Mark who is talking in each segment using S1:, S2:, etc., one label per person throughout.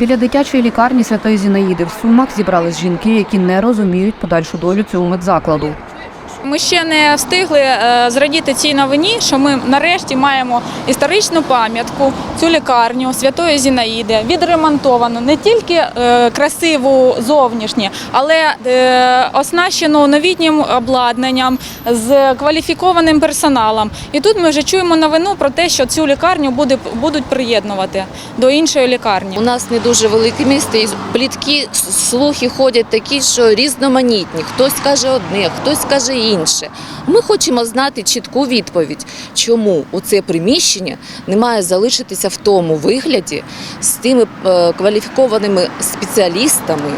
S1: Біля дитячої лікарні Святої Зінаїди в Сумах зібрались жінки, які не розуміють подальшу долю цього медзакладу.
S2: Ми ще не встигли е, зрадіти цій новині, що ми нарешті маємо історичну пам'ятку, цю лікарню Святої Зінаїди, відремонтовану не тільки е, красиву зовнішнє, але е, оснащену новітнім обладнанням з кваліфікованим персоналом. І тут ми вже чуємо новину про те, що цю лікарню буде, будуть приєднувати до іншої лікарні.
S3: У нас не дуже велике місто, і плітки, слухи ходять такі, що різноманітні. Хтось каже одне, хтось каже інше. Ми хочемо знати чітку відповідь, чому у це приміщення не має залишитися в тому вигляді з тими е, кваліфікованими спеціалістами,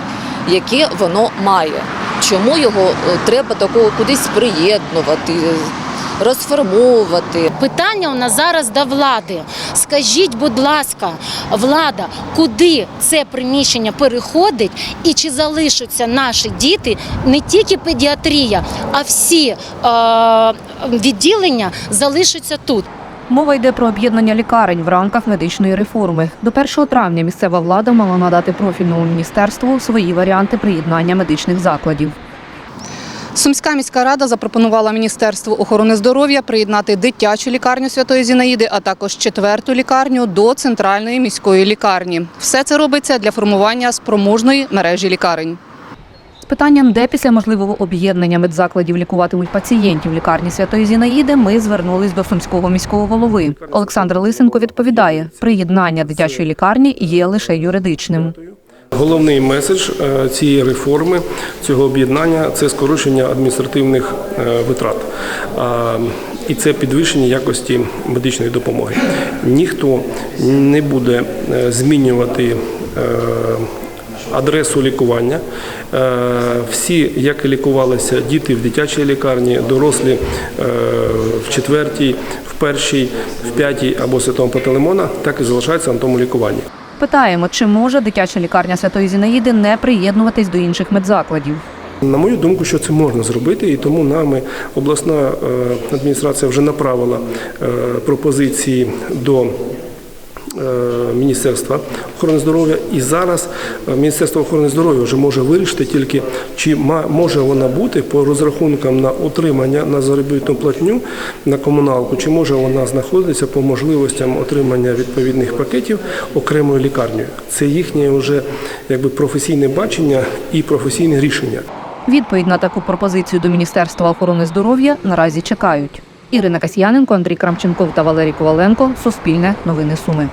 S3: які воно має. Чому його е, треба такого кудись приєднувати, розформовувати?
S4: Питання у нас зараз до влади. Скажіть, будь ласка, влада, куди це приміщення переходить і чи залишаться наші діти не тільки педіатрія, а всі е, відділення залишаться тут.
S1: Мова йде про об'єднання лікарень в рамках медичної реформи. До 1 травня місцева влада мала надати профільному міністерству свої варіанти приєднання медичних закладів.
S5: Сумська міська рада запропонувала Міністерству охорони здоров'я приєднати дитячу лікарню Святої Зінаїди, а також четверту лікарню до центральної міської лікарні. Все це робиться для формування спроможної мережі лікарень.
S1: З питанням, де після можливого об'єднання медзакладів лікуватимуть пацієнтів лікарні Святої Зінаїди, ми звернулись до сумського міського голови. Олександр Лисенко відповідає: приєднання дитячої лікарні є лише юридичним.
S6: Головний меседж е, цієї реформи, цього об'єднання це скорочення адміністративних е, витрат. І це підвищення якості медичної допомоги. Ніхто не буде е, змінювати адресу лікування. Всі, як і лікувалися діти в дитячій лікарні, дорослі в четвертій, в першій, в п'ятій або святому Пантелеймона, так і залишаються на тому лікуванні.
S1: Питаємо, чи може дитяча лікарня Святої Зінаїди не приєднуватись до інших медзакладів.
S6: На мою думку, що це можна зробити, і тому нами обласна е, адміністрація вже направила е, пропозиції до. Е, Міністерства охорони здоров'я і зараз е, Міністерство охорони здоров'я вже може вирішити тільки, чи може вона бути по розрахункам на утримання на заробітну платню на комуналку, чи може вона знаходитися по можливостям отримання відповідних пакетів окремою лікарнею. Це їхнє вже якби професійне бачення і професійне рішення.
S1: Відповідь на таку пропозицію до Міністерства охорони здоров'я наразі чекають. Ірина Касьяненко, Андрій Крамченков та Валерій Коваленко. Суспільне новини Суми.